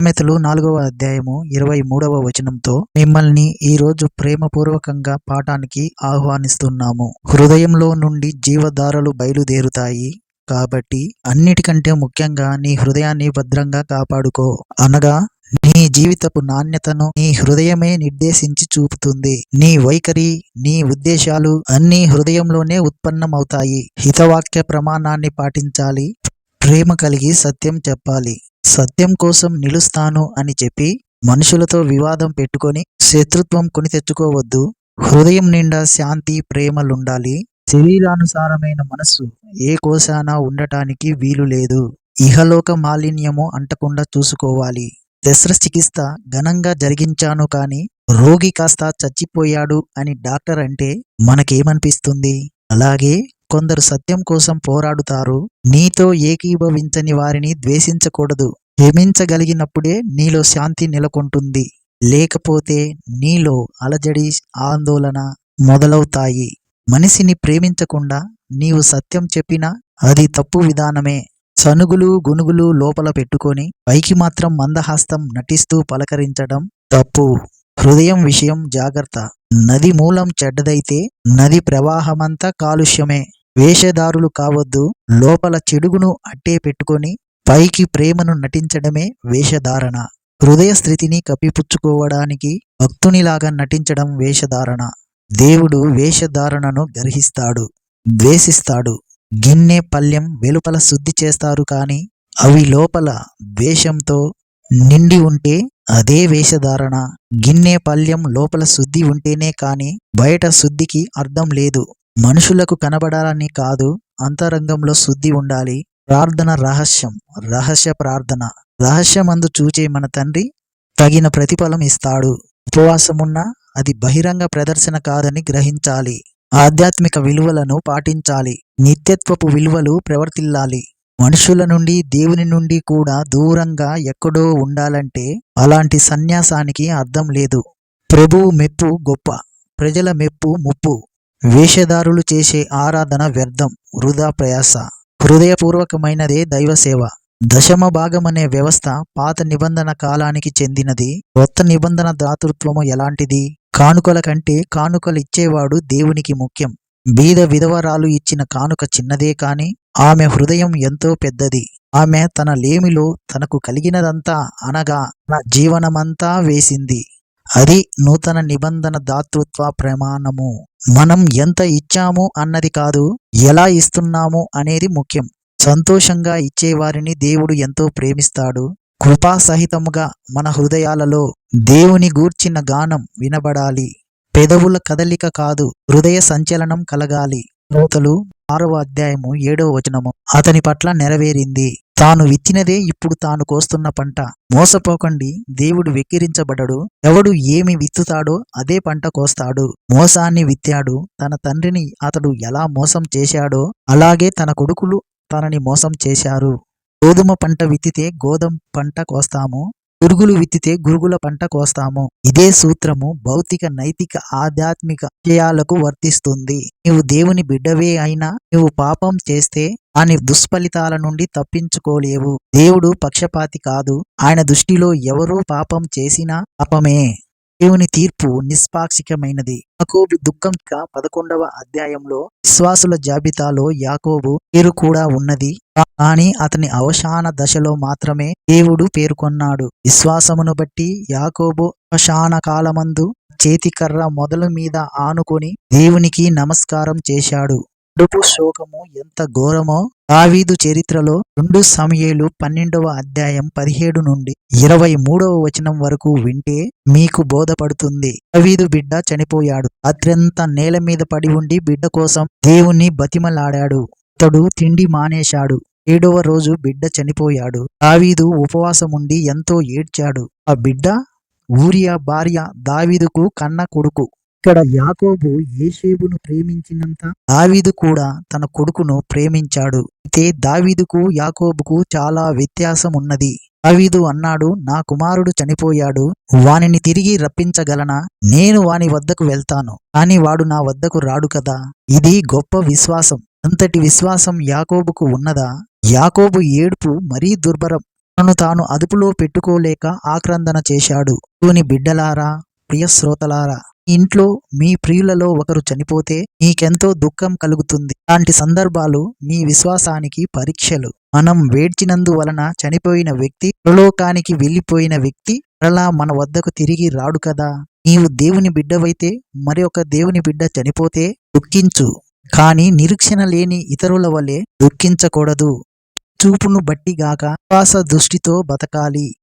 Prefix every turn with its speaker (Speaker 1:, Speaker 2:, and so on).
Speaker 1: సామెతలు నాలుగవ అధ్యాయము ఇరవై మూడవ వచనంతో మిమ్మల్ని ఈ రోజు ప్రేమపూర్వకంగా పాఠానికి ఆహ్వానిస్తున్నాము. హృదయంలో నుండి జీవధారలు బయలుదేరుతాయి. కాబట్టి అన్నిటికంటే ముఖ్యంగా నీ హృదయాన్ని భద్రంగా కాపాడుకో. అనగా నీ జీవితపు నాణ్యతను నీ హృదయమే నిర్దేశించి చూపుతుంది. నీ వైఖరి నీ ఉద్దేశాలు అన్నీ హృదయంలోనే ఉత్పన్నమవుతాయి. హితవాక్య ప్రమాణాన్ని పాటించాలి. ప్రేమ కలిగి సత్యం చెప్పాలి. సత్యం కోసం నిలుస్తాను అని చెప్పి మనుషులతో వివాదం పెట్టుకొని శత్రుత్వం కొని తెచ్చుకోవద్దు. హృదయం నిండా శాంతి ప్రేమలుండాలి. శరీరానుసారమైన మనస్సు ఏ కోశాన ఉండటానికి వీలు లేదు. ఇహలోక మాలిన్యము అంటకుండా చూసుకోవాలి. శస్త్రచికిత్స ఘనంగా జరిగించాను కానీ రోగి కాస్త చచ్చిపోయాడు అని డాక్టర్ అంటే మనకేమనిపిస్తుంది? అలాగే కొందరు సత్యం కోసం పోరాడుతారు. నీతో ఏకీభవించని వారిని ద్వేషించకూడదు. క్షమించగలిగినప్పుడే నీలో శాంతి నెలకొంటుంది. లేకపోతే నీలో అలజడి ఆందోళన మొదలవుతాయి. మనిషిని ప్రేమించకుండా నీవు సత్యం చెప్పినా అది తప్పు విధానమే. చనుగులు గునుగులు లోపల పెట్టుకొని పైకి మాత్రం మందహాస్తం నటిస్తూ పలకరించడం తప్పు. హృదయం విషయం జాగ్రత్త. నది మూలం చెడ్డదైతే నది ప్రవాహమంతా కాలుష్యమే. వేషధారులు కావద్దు. లోపల చెడుగును అట్టే పెట్టుకొని పైకి ప్రేమను నటించడమే వేషధారణ. హృదయ స్థితిని కప్పిపుచ్చుకోవడానికి భక్తునిలాగా నటించడం వేషధారణ. దేవుడు వేషధారణను గ్రహిస్తాడు ద్వేషిస్తాడు. గిన్నె పల్లెం వెలుపల శుద్ధి చేస్తారు కాని అవి లోపల ద్వేషంతో నిండి ఉంటే అదే వేషధారణ. గిన్నె పల్యం లోపల శుద్ధి ఉంటేనే కాని బయట శుద్ధికి అర్థం లేదు. మనుషులకు కనబడాలని కాదు అంతరంగంలో శుద్ధి ఉండాలి. ప్రార్థన రహస్యం రహస్య ప్రార్థన. రహస్యమందు చూచే మన తండ్రి తగిన ప్రతిఫలం ఇస్తాడు. ఉపవాసమున్నా అది బహిరంగ ప్రదర్శన కాదని గ్రహించాలి. ఆధ్యాత్మిక విలువలను పాటించాలి. నిత్యత్వపు విలువలు ప్రవర్తిల్లాలి. మనుషుల నుండి దేవుని నుండి కూడా దూరంగా ఎక్కడో ఉండాలంటే అలాంటి సన్యాసానికి అర్థం లేదు. ప్రభువు మెప్పు గొప్ప. ప్రజల మెప్పు ముప్పు. వేషధారులు చేసే ఆరాధన వ్యర్థం వృధా ప్రయాస. హృదయపూర్వకమైనదే దైవసేవ దశమ భాగమనే వ్యవస్థ పాత నిబంధన కాలానికి చెందినది. కొత్త నిబంధన దాతృత్వము ఎలాంటిది? కానుకల కంటే కానుకలు ఇచ్చేవాడు దేవునికి ముఖ్యం. బీద విధవరాలు ఇచ్చిన కానుక చిన్నదే కాని ఆమె హృదయం ఎంతో పెద్దది. ఆమె తన లేమిలో తనకు కలిగినదంతా అనగా తన జీవనమంతా వేసింది. అది నూతన నిబంధన దాతృత్వ ప్రమాణము. మనం ఎంత ఇచ్చాము అన్నది కాదు ఎలా ఇస్తున్నాము అనేది ముఖ్యం. సంతోషంగా ఇచ్చేవారిని దేవుడు ఎంతో ప్రేమిస్తాడు. కృపా సహితముగా మన హృదయాలలో దేవుని గూర్చిన గానం వినబడాలి. పెదవుల కదలిక కాదు హృదయ సంచలనం కలగాలి. నూతలు ఆరవ అధ్యాయము ఏడవ వచనము. అతని పట్ల నెరవేరింది. తాను విత్తినదే ఇప్పుడు తాను కోస్తున్న పంట. మోసపోకండి దేవుడు వెక్కిరించబడడు. ఎవడు ఏమి విత్తుతాడో అదే పంట కోస్తాడు. మోసాన్ని విత్తాడు. తన తండ్రిని అతడు ఎలా మోసం చేశాడో అలాగే తన కొడుకులు తనని మోసం చేశారు. గోధుమ పంట విత్తితే గోధుమ పంట కోస్తాము. గురుగులు విత్తితే గురుగుల పంట కోస్తాము. ఇదే సూత్రము భౌతిక నైతిక ఆధ్యాత్మిక విషయాలకు వర్తిస్తుంది. నీవు దేవుని బిడ్డవే అయినా నీవు పాపం చేస్తే దాని దుష్ఫలితాల నుండి తప్పించుకోలేవు. దేవుడు పక్షపాతి కాదు. ఆయన దృష్టిలో ఎవరూ పాపం చేసినా పాపమే. దేవుని తీర్పు నిష్పాక్షికమైనది. యాకోబు దుఃఖంక పదకొండవ అధ్యాయంలో విశ్వాసుల జాబితాలో యాకోబు పేరు కూడా ఉన్నది. కానీ అతని అవసాన దశలో మాత్రమే దేవుడు పేర్కొన్నాడు. విశ్వాసమును బట్టి యాకోబు అవసాన కాలమందు చేతికర్ర మొదలు మీద ఆనుకొని దేవునికి నమస్కారం చేశాడు. కడుపు శోకము ఎంత ఘోరమో దావీదు చరిత్రలో రెండు సమయేలు పన్నెండవ అధ్యాయం పదిహేడు నుండి ఇరవై మూడవ వచనం వరకు వింటే మీకు బోధపడుతుంది. దావీదు బిడ్డ చనిపోయాడు. రాత్రంతా నేల మీద పడి ఉండి బిడ్డ కోసం దేవుణ్ణి బతిమలాడాడు. అతడు తిండి మానేశాడు. ఏడవ రోజు బిడ్డ చనిపోయాడు. దావీదు ఉపవాసముండి ఎంతో ఏడ్చాడు. ఆ బిడ్డ ఊరియా భార్య దావీదుకు కన్న కొడుకు. ఇక్కడ యాకోబు ఏషేబును ప్రేమించినంత దావీదు కూడా తన కొడుకును ప్రేమించాడు. అయితే దావీదుకు యాకోబుకు చాలా వ్యత్యాసం ఉన్నది. దావీదు అన్నాడు నా కుమారుడు చనిపోయాడు. వానిని తిరిగి రప్పించగలనా? నేను వాని వద్దకు వెళ్తాను. కాని వాడు నా వద్దకు రాడు కదా? ఇది గొప్ప విశ్వాసం. అంతటి విశ్వాసం యాకోబుకు ఉన్నదా? యాకోబు ఏడుపు మరీ దుర్భరం. తనను తాను అదుపులో పెట్టుకోలేక ఆక్రందన చేశాడు. దేవుని బిడ్డలారా ప్రియ శ్రోతలారా ఇంట్లో మీ ప్రియులలో ఒకరు చనిపోతే మీకెంతో దుఃఖం కలుగుతుంది. అలాంటి సందర్భాలు మీ విశ్వాసానికి పరీక్షలు. మనం వేడ్చినందువలన చనిపోయిన వ్యక్తి పరలోకానికి వెళ్ళిపోయిన వ్యక్తి మరలా మన వద్దకు తిరిగి రాడు కదా? నీవు దేవుని బిడ్డవైతే మరి ఒక దేవుని బిడ్డ చనిపోతే దుఃఖించు. కానీ నిరీక్షణ లేని ఇతరుల వలె దుఃఖించకూడదు. చూపును బట్టిగాక విశ్వాస దృష్టితో బతకాలి.